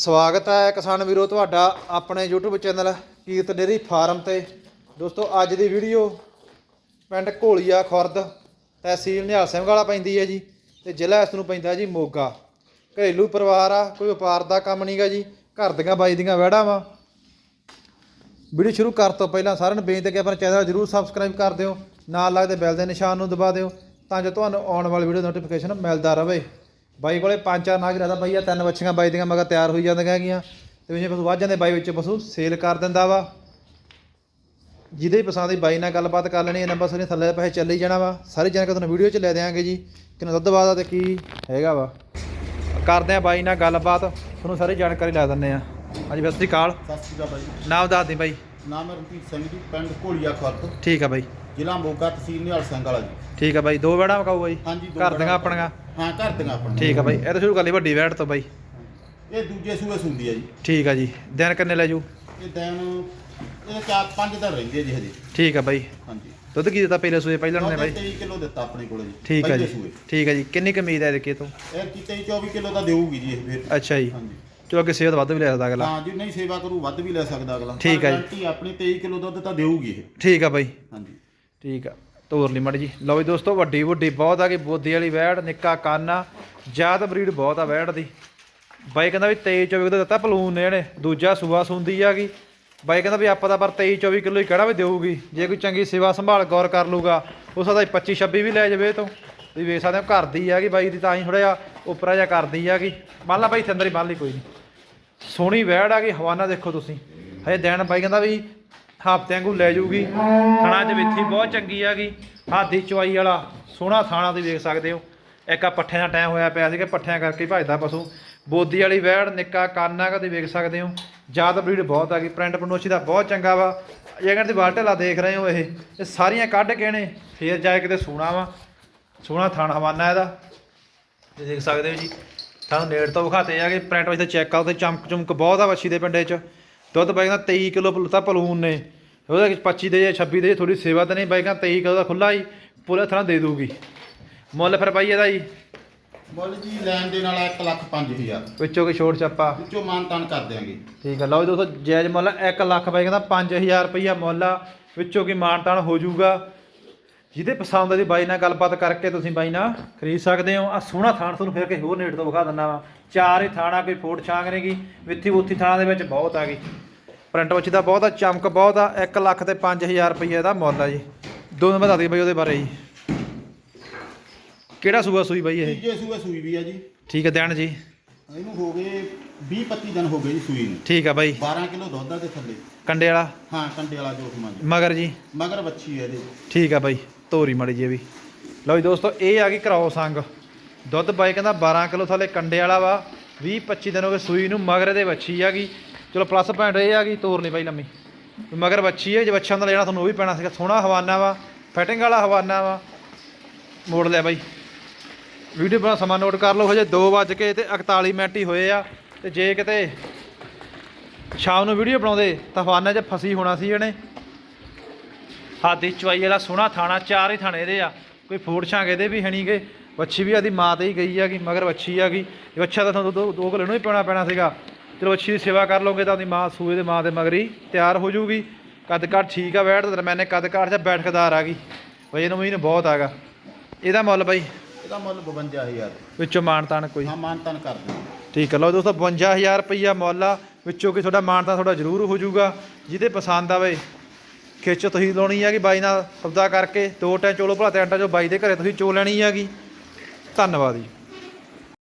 ਸਵਾਗਤ ਹੈ ਕਿਸਾਨ ਵੀਰੋ ਤੁਹਾਡਾ ਆਪਣੇ YouTube channel Kirat dairy farm ਤੇ। ਦੋਸਤੋ, ਅੱਜ ਦੀ ਵੀਡੀਓ ਪਿੰਡ ਘੋਲੀਆ ਖੁਰਦ ਤਹਿਸੀਲ ਨਿਹਾਲ ਸਿੰਘ ਵਾਲਾ ਪੈਂਦੀ ਹੈ ਜੀ ਤੇ ਜ਼ਿਲ੍ਹਾ ਇਸ ਨੂੰ ਪੈਂਦਾ ਜੀ ਮੋਗਾ। ਘਰੇਲੂ ਪਰਿਵਾਰ ਆ, ਕੋਈ ਵਪਾਰ ਦਾ ਕੰਮ ਨਹੀਂਗਾ ਜੀ, ਘਰ ਦੀਆਂ ਬਾਈ ਦੀਆਂ ਵਹਿੜਾਂ ਵਾ। ਵੀਡੀਓ ਸ਼ੁਰੂ ਕਰਨ ਤੋਂ ਪਹਿਲਾਂ ਸਾਰਿਆਂ ਨੂੰ ਬੇਨਤੀ ਹੈ ਕਿ ਆਪਣਾ ਚੈਨਲ ਜਰੂਰ ਸਬਸਕ੍ਰਾਈਬ ਕਰ ਦਿਓ, ਨਾਲ ਲੱਗਦੇ ਬੈਲ ਦੇ ਨਿਸ਼ਾਨ ਨੂੰ ਦਬਾ ਦਿਓ, ਤਾਂ ਜੋ ਤੁਹਾਨੂੰ ਆਉਣ ਵਾਲੀ ਵੀਡੀਓ ਨੋਟੀਫਿਕੇਸ਼ਨ ਮਿਲਦਾ ਰਹੇ। ਬਾਈ ਕੋਲੇ ਪੰਜ ਚਾਰ ਨਾਗ ਰਹਿਦਾ ਬਾਈ ਆ ਤਿੰਨ ਬੱਚੀਆਂ ਬਾਈ ਦੀਆਂ ਮਗਰ ਤਿਆਰ ਹੋਈ ਜਾਂਦੀਆਂ ਹੈਗੀਆਂ। ਤੇ ਜੇ ਪਸ਼ੂ ਵੱਧ ਜਾਂਦੇ ਬਾਈ ਵਿੱਚ ਪਸ਼ੂ ਸੇਲ ਕਰ ਦਿੰਦਾ ਵਾ। ਜਿਹਦੇ ਵੀ ਪਸੰਦ ਦੀ ਬਾਈ ਨਾਲ ਗੱਲਬਾਤ ਕਰ ਲੈਣੀ ਹੈ ਨੰਬਰ ਸਾਰੇ ਥੱਲੇ ਪੈਸੇ ਚੱਲੀ ਜਾਣਾ ਵਾ। ਸਾਰੀ ਜਾਣਕਾਰੀ ਤੁਹਾਨੂੰ ਵੀਡੀਓ 'ਚ ਲੈ ਦਿਆਂਗੇ ਜੀ ਕਿੰਨਾ ਦੁੱਧ ਵਾਦਾ ਤੇ ਕੀ ਹੈਗਾ ਵਾ। ਕਰਦੇ ਆ ਬਾਈ ਨਾਲ ਗੱਲਬਾਤ ਤੁਹਾਨੂੰ ਸਾਰੀ ਜਾਣਕਾਰੀ ਲੈ ਦਿੰਦੇ ਆ ਹਾਂਜੀ ਸਤਿ ਸ਼੍ਰੀ ਅਕਾਲ। ਸਤਿ ਸ਼੍ਰੀ ਅਕਾਲ ਬਾਈ। ਨਾਮ ਦੱਸ ਦੇ ਬਾਈ। ਨਾਮ ਹੈ ਰਣਜੀਤ ਸਿੰਘ ਜੀ ਪਿੰਡ ਘੋਲੀਆ ਖੁਰਦ। ਠੀਕ ਆ ਬਾਈ। ਜ਼ਿਲ੍ਹਾ ਮੋਗਾ ਤਹਿਸੀਲ ਨਿਹਾਲ ਸਿੰਘ ਵਾਲਾ ਜੀ। ਠੀਕ ਆ ਬਾਈ ਦੋ ਵੜਾ ਮਕਾਊ ਬਾਈ। ਹਾਂਜੀ ਦੋ ਘਰ ਦੀਆਂ ਵੜਾ- ਆਪਣੀਆਂ। ਹਾਂ ਘਰ ਦੀਆਂ ਆਪਣੀਆਂ। ਠੀਕ ਆ ਬਾਈ ਇਹ ਤਾਂ ਸ਼ੁਰੂ ਕਰ ਲਈ ਵੱਡੀ ਵੈੜ ਤੋਂ ਬਾਈ। ਇਹ ਦੂਜੇ ਸੂਏ ਸੁੰਦੀ ਆ ਜੀ। ਠੀਕ ਆ ਜੀ ਦਿਨ ਕਿੰਨੇ ਲੈ ਜੂ? ਇਹ ਦਿਨ ਇਹ ਚਾਰ ਪੰਜ ਦਿਨ ਰਹਿੰਦੀ ਜੀ ਹਜੇ। ਠੀਕ ਆ ਬਾਈ। ਹਾਂਜੀ। ਦੁੱਧ ਕੀ ਦਿੱਤਾ ਪਹਿਲੇ ਸੂਏ? ਪਹਿਲਾਂ ਨੇ ਬਾਈ। 23 ਕਿਲੋ ਦਿੱਤਾ ਆਪਣੇ ਕੋਲ ਜੀ ਠੀਕ ਆ ਪਹਿਲੇ ਜੀ ਸੂਏ। ਠੀਕ ਆ ਜੀ। ਕਿੰਨੀ ਕੁ ਉਮੀਦ ਹੈ ਇਹਦੇ ਤੋਂ? ਇਹ ਕੀ 23 24 ਕਿਲੋ ਤਾਂ ਦੇਊਗੀ ਜੀ ਇਹ ਫਿਰ। ਅੱਛਾ ਜੀ। ਹਾਂਜੀ। ਚਲੋ ਅੱਗੇ ਸੇਵਤ ਵੱਧ ਵੀ ਲੈ ਸਕਦਾ ਅਗਲਾ। ਹਾਂ ਜੀ ਨਹੀਂ ਸੇਵਾ ਕਰੂ ਵੱਧ ਵੀ ਲੈ ਸਕਦਾ ਅਗਲਾ। ਠੀਕ ਆ ਜੀ। ਗਾਰੰਟੀ ਆਪਣੀ 23 ਕਿਲੋ ਦੁੱਧ ਤਾਂ ਦੇਊਗੀ ਇਹ। ਠੀਕ ਆ ਬਾਈ। ਹਾਂਜੀ। ਠੀਕ ਆ। ਤੋਰ ਲਈ ਮੜ ਜੀ। ਲਓ ਵੀ ਦੋਸਤੋ, ਵੱਡੀ ਵੱਡੀ ਬਹੁਤ ਆ ਗਈ ਬੋਦੀ ਵਾਲੀ ਵੈੜ, ਨਿੱਕਾ ਕਾਨਾ ਜ਼ਿਆਦਾ ਬਰੀਡ ਬਹੁਤ ਆ ਵੈੜ ਦੀ। ਬਾਈ ਕਹਿੰਦਾ ਵੀ 23 24 ਦਾ ਦਿੱਤਾ ਪਲੂਨ ਨੇ ਇਹਨੇ, ਦੂਜਾ ਸੂਆ ਸੁੰਦੀ ਆ ਗਈ। ਬਾਈ ਕਹਿੰਦਾ ਵੀ ਆਪਾਂ ਤਾਂ ਪਰ 23 24 ਕਿਲੋ ਹੀ ਕਿਹੜਾ ਵੀ ਦੇਊਗੀ, ਜੇ ਕੋਈ ਚੰਗੀ ਸੇਵਾ ਸੰਭਾਲ ਗੌਰ ਕਰ ਲੂਗਾ ਉਸ ਦਾ 25 26 ਵੀ ਲੈ ਜਾਵੇ ਇਹ ਤੋਂ। ਵੀ ਵੇਖ ਸਕਦੇ ਹੋ, ਘਰ ਦੀ ਹੈਗੀ ਬਾਈ ਦੀ ਤਾਂ ਹੀ ਥੋੜਾ ਜਿਹਾ ਉਪਰਾ ਜਿਹਾ ਕਰਦੀ ਆ ਗਈ। ਮੰਨ ਲਾ ਬਾਈ ਥੰਦਰ ਹੀ ਬੰਨ ਲਈ ਕੋਈ ਨਹੀਂ। ਸੋਹਣੀ ਵੈੜ ਆ ਗਈ, ਹਵਾਨਾ ਦੇਖੋ ਤੁਸੀਂ। ਹਜੇ ਦਿਨ ਬਾਈ ਕਹਿੰਦਾ ਵੀ ਹਫਤਿਆਂ ਵਾਂਗੂ ਲੈ ਜੂਗੀ। ਥਣਾ ਚ ਵਿੱਥੀ ਬਹੁਤ ਚੰਗੀ ਆ ਗਈ ਹਾਦੀ ਚਵਾਈ ਵਾਲਾ ਸੋਹਣਾ ਥਾਣਾ ਤੁਸੀਂ ਵੇਖ ਸਕਦੇ ਹੋ। ਇੱਕ ਆ ਪੱਠਿਆਂ ਦਾ ਟਾਈਮ ਹੋਇਆ ਪਿਆ ਸੀਗਾ, ਪੱਠਿਆਂ ਕਰਕੇ ਹੀ ਭਜਦਾ ਪਸ਼ੂ। ਬੋਦੀ ਵਾਲੀ ਵੈੜ, ਨਿੱਕਾ ਕਾਨਾ ਕਦੇ ਵੇਖ ਸਕਦੇ ਹੋ। ਜਾਤ ਬਰੀਡ ਬਹੁਤ ਆ ਗਈ ਪ੍ਰਿੰਟ ਪਨੋਚੀ ਦਾ ਬਹੁਤ ਚੰਗਾ ਵਾ। ਜੇਕਰ ਦੀ ਵਾਲਟੇਲਾ ਦੇਖ ਰਹੇ ਹੋ ਇਹ ਇਹ ਸਾਰੀਆਂ ਕੱਢ ਕੇ ਨੇ, ਫੇਰ ਜਾਏ ਕਿਤੇ ਸੋਹਣਾ ਵਾ। ਸੋਹਣਾ ਥਣ ਹਵਾਨਾ ਇਹਦਾ। ਤੁਸੀਂ ਦੇਖ ਸਕਦੇ ਹੋ ਜੀ। ਤੁਹਾਨੂੰ ਨੇੜ ਤੋਂ ਵਿਖਾਤੇ ਆ ਕਿ ਪ੍ਰਿੰਟ ਵਿੱਚ ਚੈੱਕ ਆਉ ਤੇ ਚਮਕ ਚਮਕ ਬਹੁਤ ਆ ਵੱਛੀ ਦੇ ਪਿੰਡੇ 'ਚ। ਦੁੱਧ ਬਾਈਕਾਂ 23 ਕਿਲੋ ਤਾਂ ਪਲੂਨ ਨੇ। ਉਹਦੇ ਵਿੱਚ 25 ਦੇ ਜਾਂ 26 ਦੇ ਥੋੜੀ ਸੇਵਾ ਤਾਂ ਨਹੀਂ ਬਾਈਕਾਂ 23 ਕਿਲੋ ਦਾ ਖੁੱਲਾ ਹੀ ਪੂਰਾ ਥਾਂ ਦੇ ਦੂਗੀ ਮੁੱਲ ਫਿਰ ਬਾਈ ਇਹਦਾ ਜੀ ਮੁੱਲ ਜੀ ਲੈਣ ਦੇ ਨਾਲ 1 ਲੱਖ 5000 ਵਿੱਚੋਂ ਕੋਈ ਛੋਟ ਛਾਪਾ? ਵਿੱਚੋਂ ਮਾਨਤਾਨ ਕਰ ਦਿਆਂਗੇ। ਠੀਕ ਆ ਲਓ ਜੀ ਦੋਸਤੋ ਜਾਇਜ਼ ਮੁੱਲ 1 ਲੱਖ ਬਾਈ ਕਹਿੰਦਾ 5000 ਰੁਪਈਆ ਮੁੱਲ ਆ। ਵਿੱਚੋਂ ਕੀ ਮਾਨਤਾਨ ਹੋ ਜਾਊਗਾ। ਜਿਹਦੇ ਪਸੰਦ ਦੀ ਬਾਈ ਨਾਲ ਗੱਲਬਾਤ ਕਰਕੇ ਤੁਸੀਂ ਬਾਈ ਨਾਲ ਖਰੀਦ ਸਕਦੇ ਹੋ। ਆ ਸੋਹਣਾ ਥਾਣ ਤੁਹਾਨੂੰ ਫਿਰ ਕੇ ਹੋਰ ਨੇੜ ਤੋਂ ਵਿਖਾ ਦਿੰਦਾ ਵਾ। ਚਾਰ ਹੀ ਥਾਣਾ ਕੋਈ ਫੋਟ ਛਾਂਗ ਨੇਗੀ ਵਿੱਥੀ ਉੱਥੀ ਥਾਣਾ ਦੇ ਵਿੱਚ ਬਹੁਤ ਆ ਗਈ। ਪ੍ਰਿੰਟ ਵਿੱਚ ਦਾ ਬਹੁਤ ਆ ਚਮਕ ਬਹੁਤ ਆ 1 ਲੱਖ ਤੇ 5000 ਰੁਪਈਆ ਦਾ ਮੁੱਲ ਆ ਜੀ। ਦੋ ਨੰਬਰ ਦੱਸ ਦਿਓ ਬਾਈ ਉਹਦੇ ਬਾਰੇ ਜੀ। ਕਿਹੜਾ ਸੂਆ ਸੂਈ ਬਾਈ ਇਹ? ਤੀਜੇ ਸੂਏ ਸੂਈ ਵੀ ਆ ਜੀ। ਠੀਕ ਹੈ ਦੇਣ ਜੀ। ਇਹਨੂੰ ਹੋ ਗਏ 20 25 ਦਿਨ ਹੋ ਗਏ ਜੀ ਸੂਈ ਨੂੰ। ਠੀਕ ਆ ਬਾਈ। 12 ਕਿਲੋ ਦੁੱਧ ਆ ਦੇ ਥੱਲੇ। ਕੰਡੇ ਵਾਲਾ? ਹਾਂ ਕੰਡੇ ਵਾਲਾ ਜੋ ਸਮਾਂ ਜੀ। ਮਗਰ ਜੀ? ਮਗਰ ਬੱਚੀ ਹੈ ਇਹਦੇ। ਠੀਕ ਆ ਬਾਈ। ਤੋਰੀ ਮੜੀ ਜੀ ਵੀ। ਲਓ ਜੀ ਦੋਸਤੋ, ਇਹ ਆ ਗਈ ਕਰਾਓ ਸੰਗ। ਦੁੱਧ ਬਾਈ ਕਹਿੰਦਾ 12 ਕਿਲੋ ਥੱਲੇ ਕੰਡੇ ਵਾਲਾ ਵਾ 20 25 ਦਿਨ ਹੋ ਗਏ ਸੂਈ ਨੂੰ ਮਗਰ ਦੇ ਵੱਛੀ ਆ ਗਈ। ਚਲੋ ਪਲੱਸ ਪੁਆਇੰਟ ਇਹ ਆ ਗਈ, ਤੋਰ ਨਹੀਂ ਬਾਈ ਲੰਮੀ। ਮਗਰ ਵੱਛੀ ਹੈ ਜੇ ਵੱਛਾਂ ਦਾ ਲੈਣਾ ਤੁਹਾਨੂੰ ਉਹ ਵੀ ਪੈਣਾ ਸੀਗਾ। ਸੋਹਣਾ ਹਵਾਨਾ ਵਾ ਫਿਟਿੰਗ ਵਾਲਾ ਹਵਾਨਾ ਵਾ। ਮੋੜ ਲਿਆ ਬਾਈ। ਵੀਡੀਓ ਬਣਾ ਸਮਾਂ ਨੋਟ ਕਰ ਲਓ, ਹਜੇ 2 ਵੱਜ ਕੇ ਤੇ 41 ਮਿੰਟ ਹੀ ਹੋਏ ਆ। ਤੇ ਜੇ ਕਿਤੇ ਸ਼ਾਮ ਨੂੰ ਵੀਡੀਓ ਬਣਾਉਂਦੇ, ਤਾਂ ਹਵਾਨਾ 'ਚ ਫਸੀ ਹੋਣਾ ਸੀ ਇਹਨੇ। ਹਾਦੀ ਚਵਾਈ ਵਾਲਾ ਸੋਹਣਾ ਥਾਣਾ ਚਾਰ ਹੀ ਥਾਣੇ ਇਹਦੇ ਆ। ਕੋਈ ਫੂਡ ਛਾਂਗ ਇਹਦੇ ਵੀ ਹਣੀਗੇ ਵੱਛੀ ਵੀ ਆਦੀ ਮਾਂ ਤੇ ਹੀ ਗਈ ਹੈਗੀ ਮਗਰ ਵੱਛੀ ਆ ਗਈ। ਇਹ ਵੱਛਾ ਤਾਂ ਤੁਹਾਨੂੰ ਦੋ ਦੋ ਕਿਲੋ ਨੂੰ ਹੀ ਪਾਉਣਾ ਪੈਣਾ ਸੀਗਾ। ਚਲੋ ਵੱਛੀ ਦੀ ਸੇਵਾ ਕਰ ਲਓਗੇ ਤਾਂ ਉਹਦੀ ਮਾਂ ਸੂਏ ਦੇ ਮਾਂ ਦੇ ਮਗਰ ਹੀ ਤਿਆਰ ਹੋ ਜਾਊਗੀ। ਕੱਦ ਕਾਠ ਠੀਕ ਆ ਬੈਠ ਤੇ ਦਰਮਿਆਨੇ ਕੱਦ ਕਾਠ 'ਚ ਬੈਠਕਦਾਰ ਆ ਗਈ। ਵਜੇ ਨੂੰ ਮਹੀਨੇ ਬਹੁਤ ਆਗਾ। ਇਹਦਾ ਮੁੱਲ ਬਾਈ? ਇਹਦਾ ਮੁੱਲ 52000 ਵਿੱਚੋਂ ਮਾਨ ਤਾਨ ਕੋਈ? ਹਾਂ ਮਾਨਤਾਨ ਕਰ ਦਿਆਂਗੇ ਠੀਕ ਹੈ ਲਓ ਦੋਸਤੋ 52000 ਰੁਪਈਆ ਮੁੱਲ ਆ। ਵਿੱਚੋਂ ਕਿ ਤੁਹਾਡਾ ਮਾਨ ਤਾਂ ਤੁਹਾਡਾ ਜ਼ਰੂਰ ਹੋ ਜਾਊਗਾ। ਜਿਹਦੇ ਪਸੰਦ ਆਵੇ ਖਿੱਚ ਤੁਸੀਂ ਲਾਉਣੀ ਹੈਗੀ ਬਾਈ ਨਾਲ ਸੌਦਾ ਕਰਕੇ, ਦੋ ਟਾਂ ਚੋਲੋ ਭਲਾ, ਤਿੰਨ ਟਾਂ ਜੋ ਬਾਈ ਦੇ ਘਰੇ ਤੁਸੀਂ ਚੋ ਲੈਣੀ ਹੈਗੀ ਧੰਨਵਾਦ ਜੀ।